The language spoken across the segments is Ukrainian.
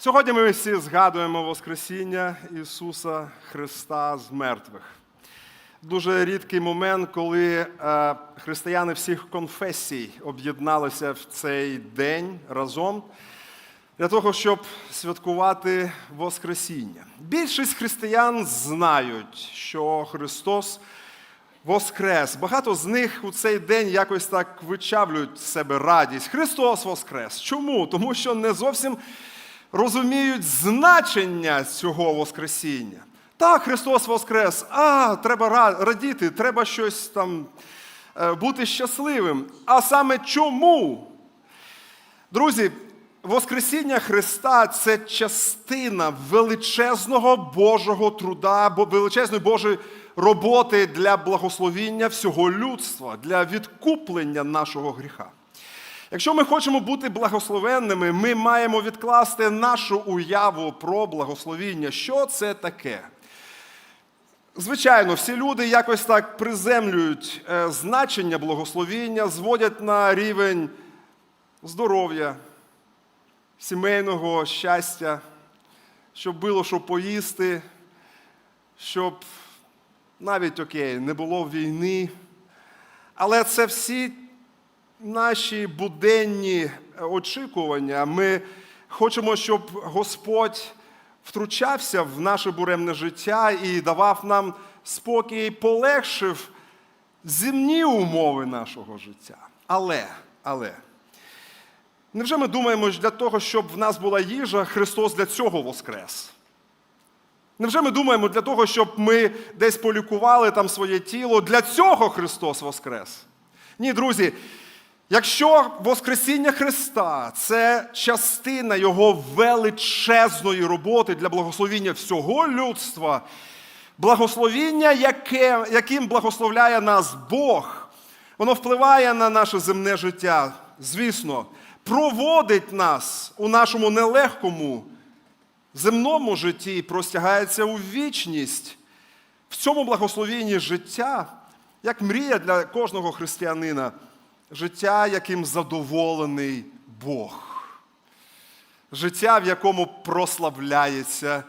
Сьогодні ми всі згадуємо Воскресіння Ісуса Христа з мертвих. Дуже рідкий момент, коли е, християни всіх конфесій об'єдналися в цей день разом для того, щоб святкувати Воскресіння. Більшість християн знають, що Христос Воскрес. Багато з них у цей день якось так вичавлюють з себе радість. Христос Воскрес. Чому? Тому що не зовсім розуміють значення цього Воскресіння. Так, Христос Воскрес, а, треба радіти, треба щось там е, бути щасливим. А саме чому? Друзі, Воскресіння Христа це частина величезного Божого труда, величезної Божої роботи для благословіння всього людства, для відкуплення нашого гріха. Якщо ми хочемо бути благословенними, ми маємо відкласти нашу уяву про благословіння. Що це таке? Звичайно, всі люди якось так приземлюють е, значення благословіння, зводять на рівень здоров'я, сімейного щастя, щоб було що поїсти, щоб навіть окей, не було війни. Але це всі наші буденні очікування. Ми хочемо, щоб Господь втручався в наше буремне життя і давав нам спокій, полегшив земні умови нашого життя. Але, але. Невже ми думаємо, що для того, щоб в нас була їжа, Христос для цього воскрес? Невже ми думаємо для того, щоб ми десь полікували там своє тіло? Для цього Христос воскрес? Ні, друзі, якщо Воскресіння Христа це частина Його величезної роботи для благословіння всього людства, благословіння, яке, яким благословляє нас Бог, воно впливає на наше земне життя, звісно, проводить нас у нашому нелегкому земному житті, простягається у вічність. В цьому благословенні життя, як мрія для кожного християнина, життя, яким задоволений Бог. Життя, в якому прославляється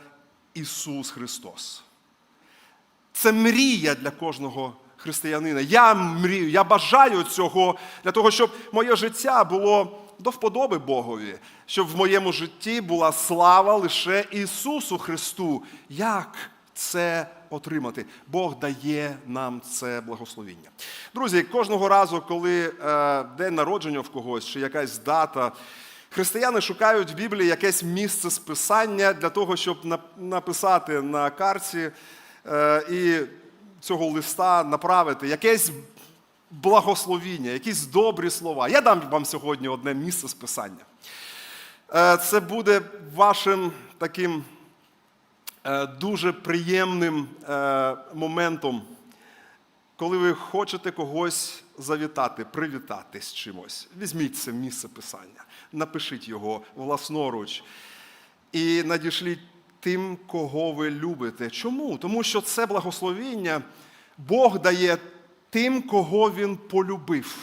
Ісус Христос. Це мрія для кожного християнина. Я мрію, я бажаю цього для того, щоб моє життя було до вподоби Богові, щоб в моєму житті була слава лише Ісусу Христу. Як це отримати? Бог дає нам це благословіння. Друзі, кожного разу, коли е, день народження в когось чи якась дата. Християни шукають в Біблії якесь місце списання для того, щоб написати на карті е, і цього листа направити якесь благословіння, якісь добрі слова. Я дам вам сьогодні одне місце списання. Е, Це буде вашим таким дуже приємним е, моментом, коли ви хочете когось завітати, привітати з чимось. Візьміть це місце писання, напишіть його власноруч і надішліть тим, кого ви любите. Чому? Тому що це благословіння Бог дає тим, кого Він полюбив,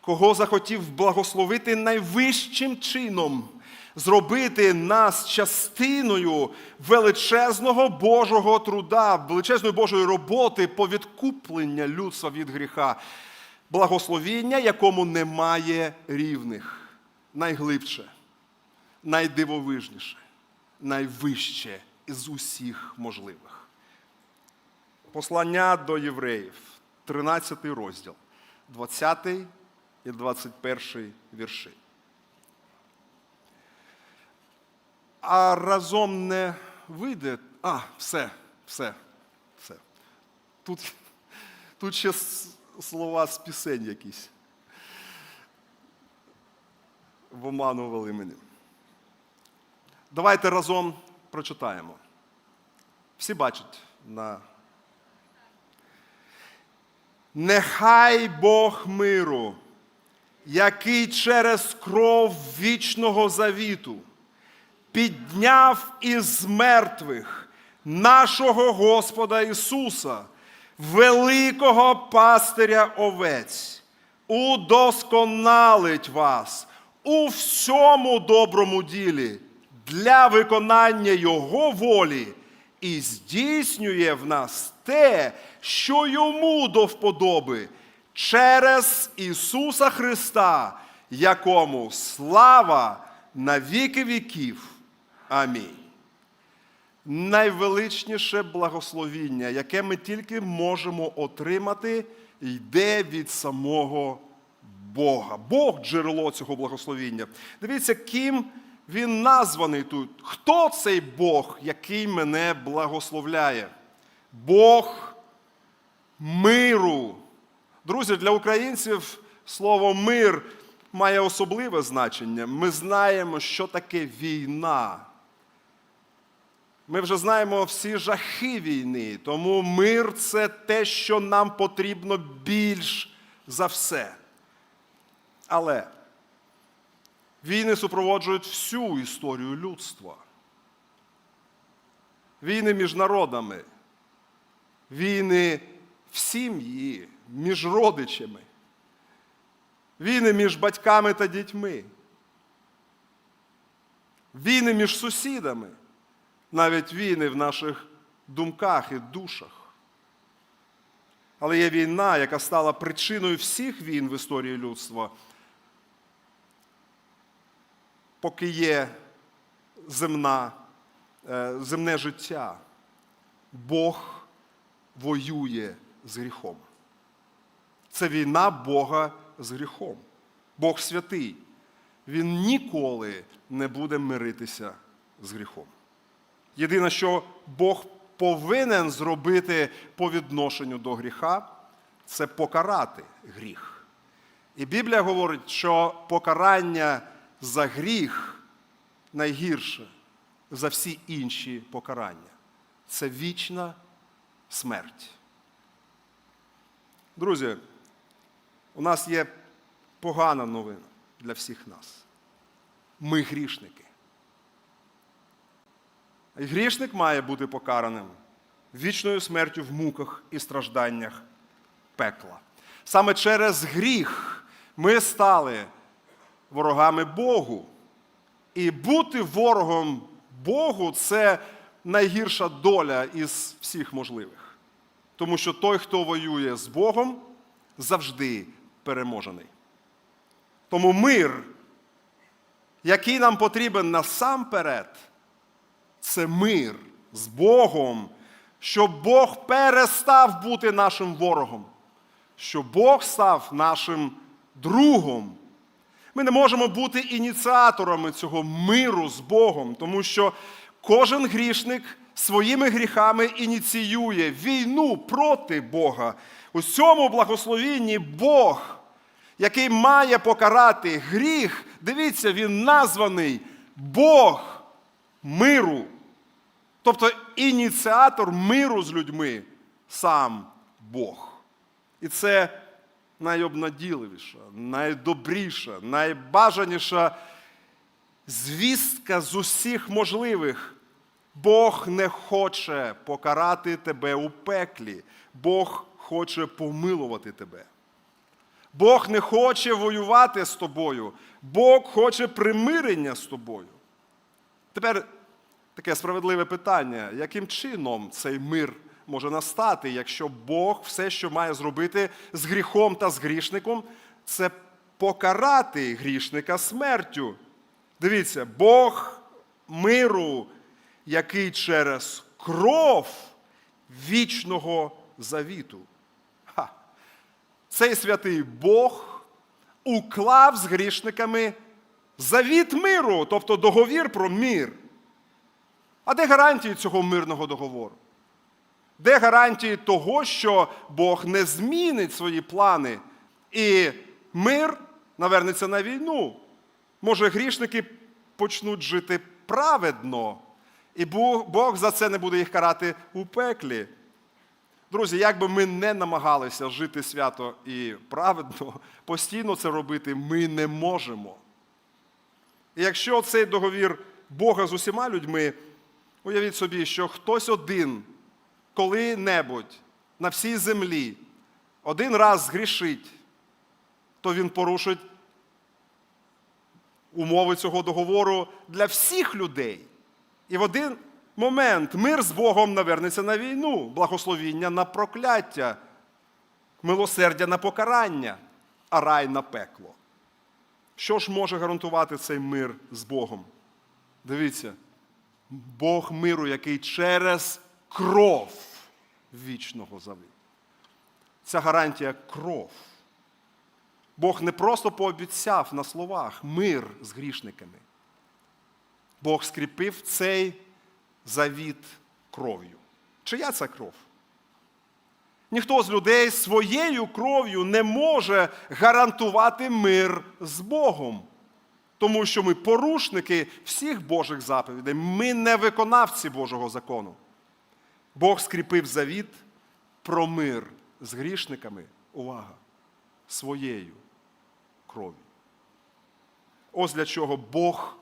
кого захотів благословити найвищим чином, зробити нас частиною величезного Божого труда, величезної Божої роботи по відкупленню людства від гріха, благословіння, якому немає рівних, найглибше, найдивовижніше, найвище із усіх можливих. Послання до євреїв, 13 розділ, 20 і 21 вірші. А разом не вийде. А, все, все, все. Тут, тут ще слова з пісень якісь. Воманували мене. Давайте разом прочитаємо. Всі бачать на. Нехай Бог миру, який через кров вічного завіту підняв із мертвих нашого Господа Ісуса, великого пастиря овець, удосконалить вас у всьому доброму ділі для виконання Його волі і здійснює в нас те, що йому до вподоби, через Ісуса Христа, якому слава на віки віків. Амінь. Найвеличніше благословіння, яке ми тільки можемо отримати, йде від самого Бога. Бог джерело цього благословіння. Дивіться, ким він названий тут. Хто цей Бог, який мене благословляє? Бог миру. Друзі, для українців слово мир має особливе значення. Ми знаємо, що таке війна. Ми вже знаємо всі жахи війни, тому мир це те, що нам потрібно більш за все. Але війни супроводжують всю історію людства. Війни між народами, війни в сім'ї, між родичами, війни між батьками та дітьми, війни між сусідами навіть війни в наших думках і душах. Але є війна, яка стала причиною всіх війн в історії людства, поки є земна, е, земне життя. Бог воює з гріхом. Це війна Бога з гріхом. Бог святий. Він ніколи не буде миритися з гріхом. Єдине, що Бог повинен зробити по відношенню до гріха, це покарати гріх. І Біблія говорить, що покарання за гріх найгірше за всі інші покарання. Це вічна смерть. Друзі, у нас є погана новина для всіх нас. Ми грішники. І грішник має бути покараним вічною смертю в муках і стражданнях пекла. Саме через гріх ми стали ворогами Богу. І бути ворогом Богу це найгірша доля із всіх можливих. Тому що той, хто воює з Богом, завжди переможений. Тому мир, який нам потрібен насамперед, це мир з Богом, щоб Бог перестав бути нашим ворогом, щоб Бог став нашим другом. Ми не можемо бути ініціаторами цього миру з Богом, тому що кожен грішник своїми гріхами ініціює війну проти Бога. У цьому благословінні Бог, який має покарати гріх, дивіться, він названий Бог миру. Тобто ініціатор миру з людьми сам Бог. І це найобнаділивіша, найдобріша, найбажаніша звістка з усіх можливих. Бог не хоче покарати тебе у пеклі. Бог хоче помилувати тебе. Бог не хоче воювати з тобою. Бог хоче примирення з тобою. Тепер таке справедливе питання: яким чином цей мир може настати, якщо Бог все, що має зробити з гріхом та з грішником, це покарати грішника смертю? Дивіться, Бог миру, який через кров вічного завіту. Ха. Цей святий Бог уклав з грішниками завіт миру, тобто договір про мир. А де гарантії цього мирного договору? Де гарантії того, що Бог не змінить свої плани і мир навернеться на війну? Може, грішники почнуть жити праведно, і Бог за це не буде їх карати у пеклі. Друзі, як би ми не намагалися жити свято і праведно, постійно це робити ми не можемо. І якщо цей договір Бога з усіма людьми, уявіть собі, що хтось один коли-небудь на всій землі один раз згрішить, то він порушить умови цього договору для всіх людей. І в один момент мир з Богом навернеться на війну, благословіння на прокляття, милосердя на покарання, а рай на пекло. Що ж може гарантувати цей мир з Богом? Дивіться, Бог миру, який через кров вічного завіту. Ця гарантія кров. Бог не просто пообіцяв на словах мир з грішниками. Бог скріпив цей завіт кров'ю. Чия це кров? Ніхто з людей своєю кров'ю не може гарантувати мир з Богом. Тому що ми порушники всіх Божих заповідей, ми не виконавці Божого закону. Бог скріпив завіт про мир з грішниками, увага, своєю кров'ю. Ось для чого Бог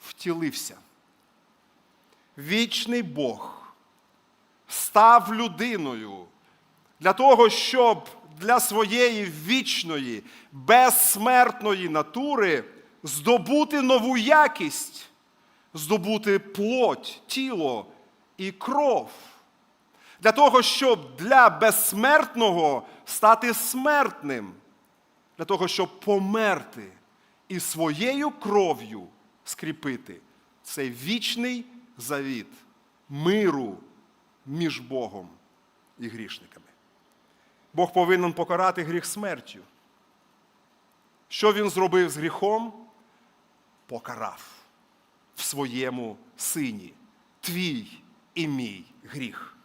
втілився. Вічний Бог став людиною для того, щоб для своєї вічної, безсмертної натури здобути нову якість, здобути плоть, тіло і кров. Для того, щоб для безсмертного стати смертним, для того, щоб померти і своєю кров'ю скріпити цей вічний завіт миру між Богом і грішниками. Бог повинен покарати гріх смертю. Що він зробив з гріхом? Покарав в своєму сині твій і мій гріх.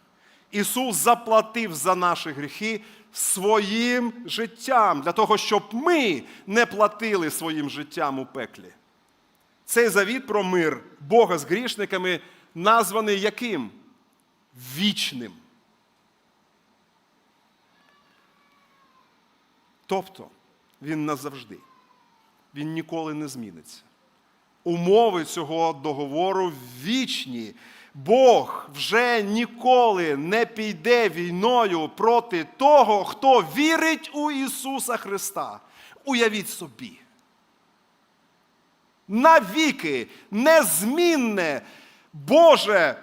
Ісус заплатив за наші гріхи своїм життям, для того, щоб ми не платили своїм життям у пеклі. Цей завіт про мир Бога з грішниками названий яким? Вічним. Тобто він назавжди. Він ніколи не зміниться. Умови цього договору вічні. Бог вже ніколи не піде війною проти того, хто вірить у Ісуса Христа. Уявіть собі. Навіки незмінне Боже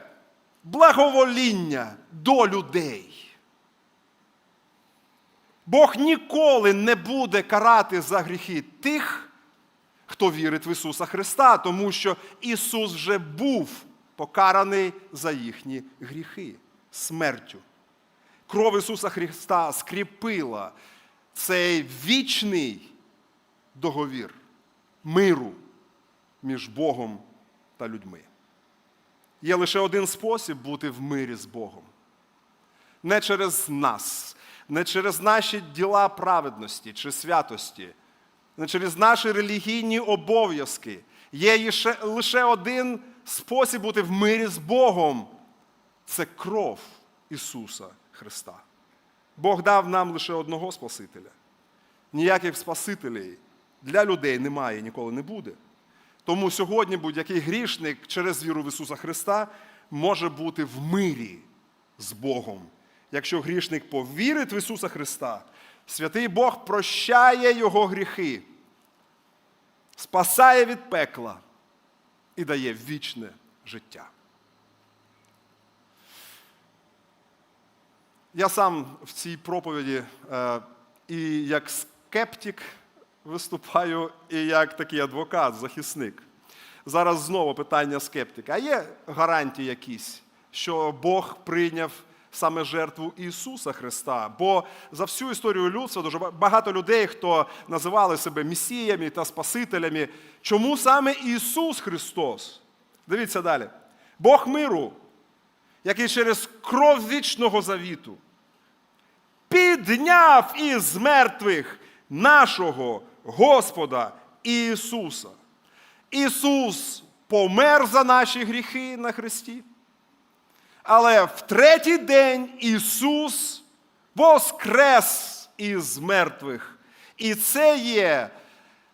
благовоління до людей. Бог ніколи не буде карати за гріхи тих, хто вірить в Ісуса Христа, тому що Ісус вже був покараний за їхні гріхи смертю. Кров Ісуса Христа скріпила цей вічний договір миру між Богом та людьми. Є лише один спосіб бути в мирі з Богом. Не через нас, не через наші діла праведності чи святості, через наші релігійні обов'язки. Є лише один спосіб бути в мирі з Богом це кров Ісуса Христа. Бог дав нам лише одного Спасителя. Ніяких Спасителей для людей немає і ніколи не буде. Тому сьогодні будь-який грішник через віру в Ісуса Христа може бути в мирі з Богом. Якщо грішник повірить в Ісуса Христа, святий Бог прощає Його гріхи, спасає від пекла і дає вічне життя. Я сам в цій проповіді е, і як скептик виступаю, і як такий адвокат, захисник. Зараз знову питання скептика. А є гарантії якісь, що Бог прийняв саме жертву Ісуса Христа? Бо за всю історію людства дуже багато людей, хто називали себе Месіями та Спасителями. Чому саме Ісус Христос? Дивіться далі. Бог миру, який через кров вічного завіту підняв із мертвих нашого Господа Ісуса. Ісус помер за наші гріхи на Христі. Але в третій день Ісус воскрес із мертвих. І це є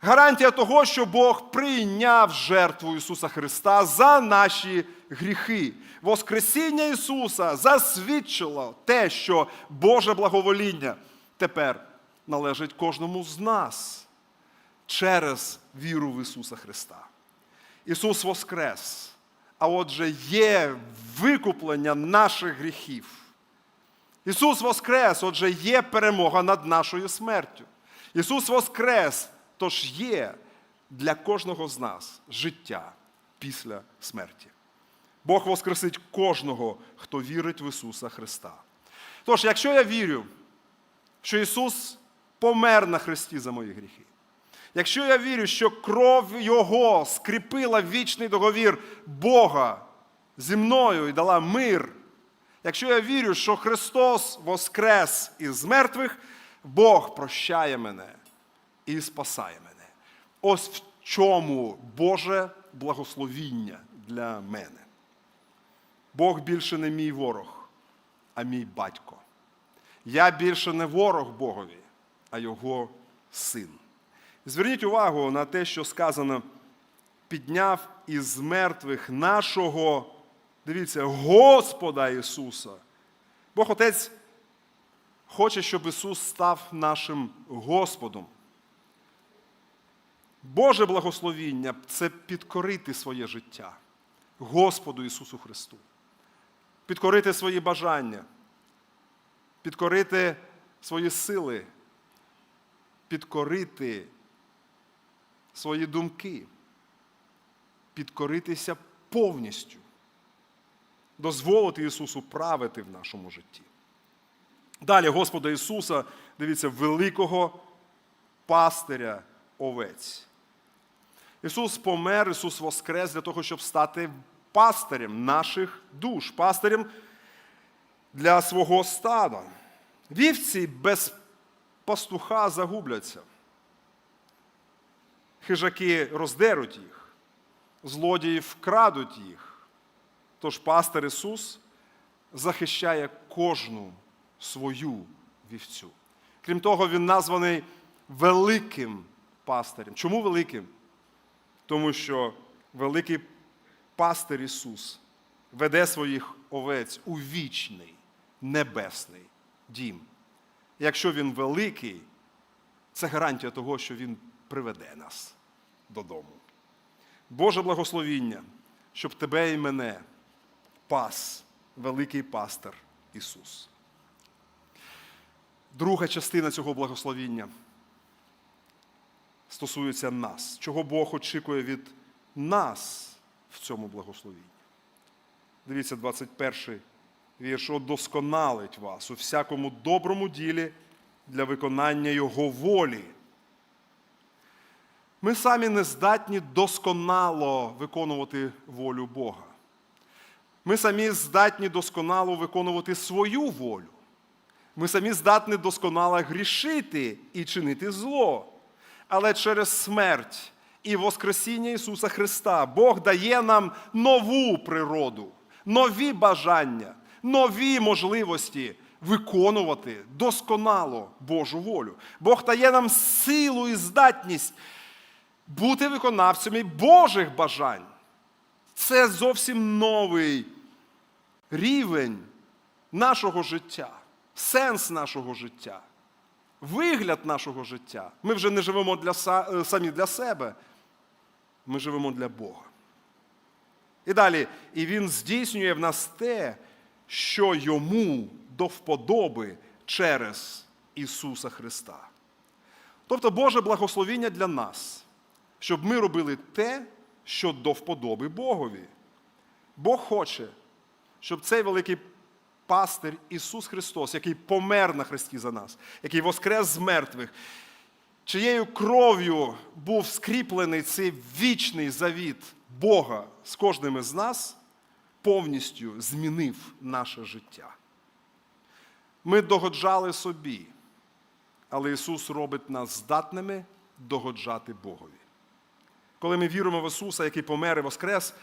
гарантія того, що Бог прийняв жертву Ісуса Христа за наші гріхи. Воскресіння Ісуса засвідчило те, що Боже благовоління тепер належить кожному з нас. через віру в Ісуса Христа. Ісус Воскрес, а отже, є викуплення наших гріхів. Ісус Воскрес, отже, є перемога над нашою смертю. Ісус Воскрес, тож є для кожного з нас життя після смерті. Бог воскресить кожного, хто вірить в Ісуса Христа. Тож, якщо я вірю, що Ісус помер на Христі за мої гріхи, якщо я вірю, що кров Його скріпила вічний договір Бога зі мною і дала мир, якщо я вірю, що Христос воскрес із мертвих, Бог прощає мене і спасає мене. Ось в чому Боже благословіння для мене. Бог більше не мій ворог, а мій батько. Я більше не ворог Богові, а його син. Зверніть увагу на те, що сказано, підняв із мертвих нашого, дивіться, Господа Ісуса. Бог Отець хоче, щоб Ісус став нашим Господом. Боже благословіння це підкорити своє життя Господу Ісусу Христу, підкорити свої бажання, підкорити свої сили, підкорити свої думки, підкоритися повністю, дозволити Ісусу правити в нашому житті. Далі Господа Ісуса, дивіться, великого пастиря овець. Ісус помер, Ісус воскрес для того, щоб стати пастирем наших душ, пастирем для свого стада. Вівці без пастуха загубляться. Хижаки роздеруть їх, злодії вкрадуть їх. Тож пастир Ісус захищає кожну свою вівцю. Крім того, Він названий великим пастирем. Чому великим? Тому що великий пастир Ісус веде своїх овець у вічний небесний дім. Якщо Він великий, це гарантія того, що Він приведе нас додому. Боже благословіння, щоб тебе і мене пас, великий пастир Ісус. Друга частина цього благословіння стосується нас, чого Бог очікує від нас в цьому благословінні. Дивіться, 21 вірш «Одосконалить вас у всякому доброму ділі для виконання Його волі. Ми самі не здатні досконало виконувати волю Бога. Ми самі здатні досконало виконувати свою волю. Ми самі здатні досконало грішити і чинити зло. Але через смерть і Воскресіння Ісуса Христа Бог дає нам нову природу, нові бажання, нові можливості виконувати досконало Божу волю. Бог дає нам силу і здатність бути виконавцями Божих бажань. Це зовсім новий рівень нашого життя, сенс нашого життя, вигляд нашого життя. Ми вже не живемо для, самі для себе, ми живемо для Бога. І далі, і Він здійснює в нас те, що йому до вподоби через Ісуса Христа. Тобто Боже благословіння для нас, щоб ми робили те, що до вподоби Богові. Бог хоче, щоб цей великий пастир Ісус Христос, який помер на Христі за нас, який воскрес з мертвих, чиєю кров'ю був скріплений цей вічний завіт Бога з кожним із нас, повністю змінив наше життя. Ми догоджали собі, але Ісус робить нас здатними догоджати Богові. Коли ми віримо в Ісуса, який помер і воскрес,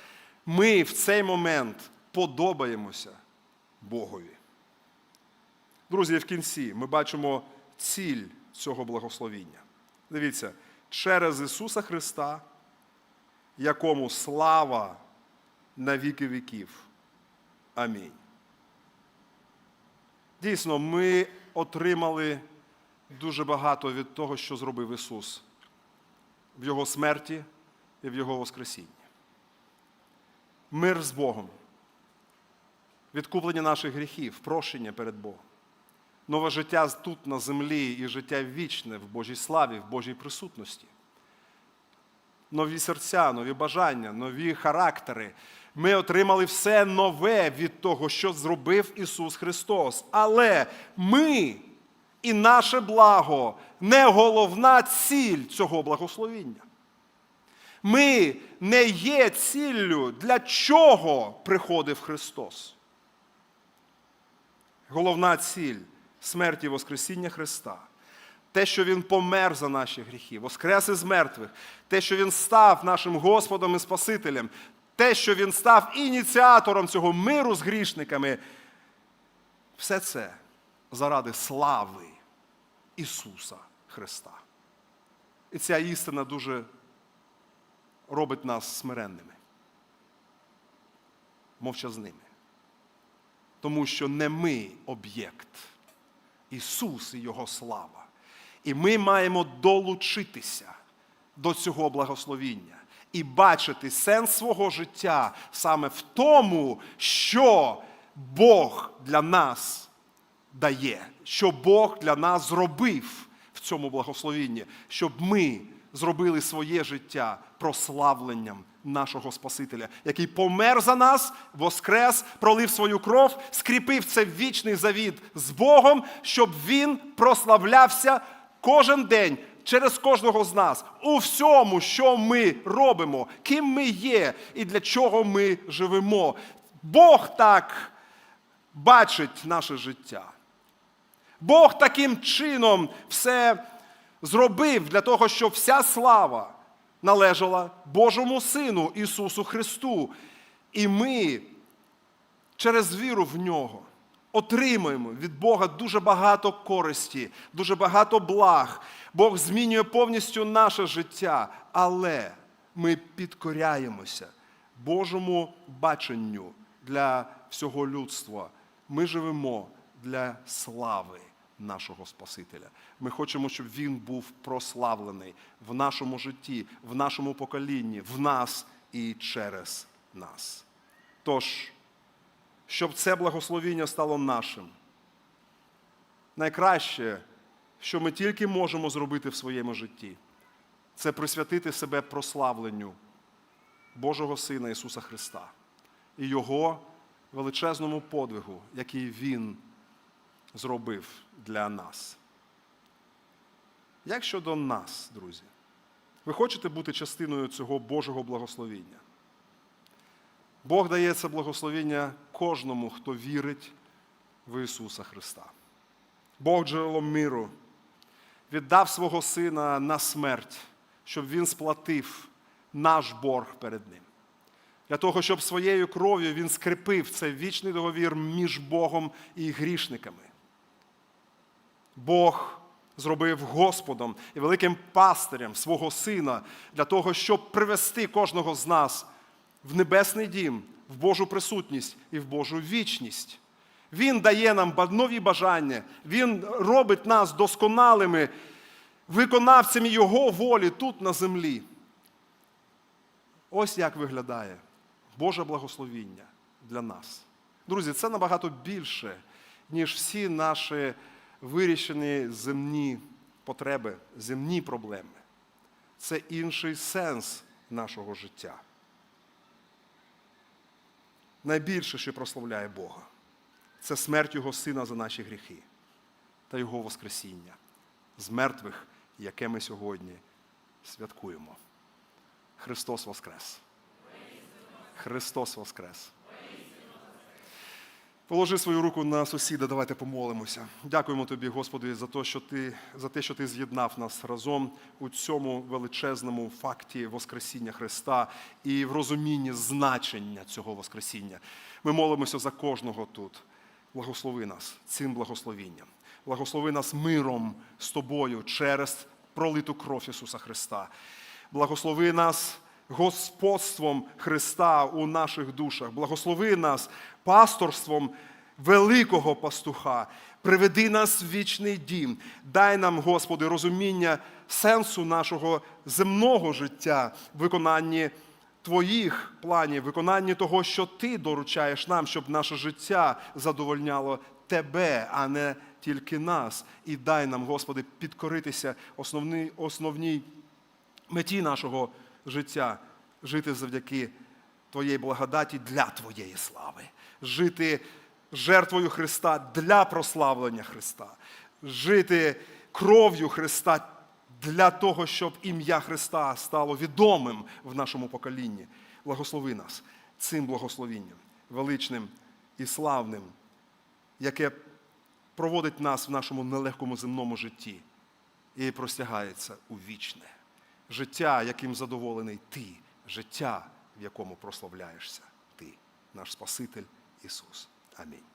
ми в цей момент подобаємося Богові. Друзі, в кінці ми бачимо ціль цього благословіння. Дивіться, через Ісуса Христа, якому слава на віки віків. Амінь. Дійсно, ми отримали дуже багато від того, що зробив Ісус. в Його смерті і в Його Воскресінні. Мир з Богом, відкуплення наших гріхів, прощення перед Богом, нове життя тут на землі і життя вічне в Божій славі, в Божій присутності. Нові серця, нові бажання, нові характери. Ми отримали все нове від того, що зробив Ісус Христос. Але ми і наше благо не головна ціль цього благословіння. Ми не є ціллю, для чого приходив Христос. Головна ціль смерті Воскресіння Христа. Те, що Він помер за наші гріхи, воскрес із мертвих, те, що Він став нашим Господом і Спасителем, те, що Він став ініціатором цього миру з грішниками, все це заради слави Ісуса Христа. І ця істина дуже робить нас смиренними, мовчазними. Тому що не ми об'єкт, Ісус і Його слава. І ми маємо долучитися до цього благословіння і бачити сенс свого життя саме в тому, що Бог для нас дає, що Бог для нас зробив в цьому благословінні, щоб ми зробили своє життя прославленням нашого Спасителя, який помер за нас, воскрес, пролив свою кров, скріпив це вічний завіт з Богом, щоб він прославлявся кожен день. Через кожного з нас у всьому, що ми робимо, ким ми є і для чого ми живемо. Бог так бачить наше життя. Бог таким чином все зробив для того, щоб вся слава належала Божому Сину Ісусу Христу. І ми через віру в нього отримуємо від Бога дуже багато користі, дуже багато благ. Бог змінює повністю наше життя, але ми підкоряємося Божому баченню для всього людства. Ми живемо для слави нашого Спасителя. Ми хочемо, щоб Він був прославлений в нашому житті, в нашому поколінні, в нас і через нас. Тож, щоб це благословіння стало нашим. Найкраще, що ми тільки можемо зробити в своєму житті, це присвятити себе прославленню Божого Сина Ісуса Христа і Його величезному подвигу, який Він зробив для нас. Як щодо нас, друзі, ви хочете бути частиною цього Божого благословіння? Бог дає це благословіння кожному, хто вірить в Ісуса Христа. Бог джерело миру віддав свого Сина на смерть, щоб Він сплатив наш борг перед Ним. Для того, щоб своєю кров'ю Він скріпив цей вічний договір між Богом і грішниками. Бог зробив Господом і великим пастирем свого Сина для того, щоб привести кожного з нас в небесний дім, в Божу присутність і в Божу вічність. Він дає нам нові бажання, Він робить нас досконалими виконавцями Його волі тут на землі. Ось як виглядає Боже благословіння для нас. Друзі, це набагато більше, ніж всі наші вирішені земні потреби, земні проблеми. Це інший сенс нашого життя. Найбільше, що прославляє Бога, це смерть Його Сина за наші гріхи та Його Воскресіння з мертвих, яке ми сьогодні святкуємо. Христос Воскрес! Христос Воскрес! Положи свою руку на сусіда, давайте помолимося. Дякуємо тобі, Господи, за те, що ти, за те, що ти з'єднав нас разом у цьому величезному факті Воскресіння Христа і в розумінні значення цього Воскресіння. Ми молимося за кожного тут. Благослови нас цим благословінням. Благослови нас миром з тобою через пролиту кров Ісуса Христа. Благослови нас господством Христа у наших душах. Благослови нас пасторством великого пастуха. Приведи нас в вічний дім. Дай нам, Господи, розуміння сенсу нашого земного життя виконанні Твоїх планів, виконанні того, що Ти доручаєш нам, щоб наше життя задовольняло Тебе, а не тільки нас. І дай нам, Господи, підкоритися основній, основній меті нашого життя жити завдяки Твоєї благодаті для Твоєї слави, жити жертвою Христа для прославлення Христа, жити кров'ю Христа для того, щоб ім'я Христа стало відомим в нашому поколінні. Благослови нас цим благословінням, величним і славним, яке проводить нас в нашому нелегкому земному житті і простягається у вічне життя, яким задоволений ти, життя, в якому прославляєшся ти, наш Спаситель Ісус. Амінь.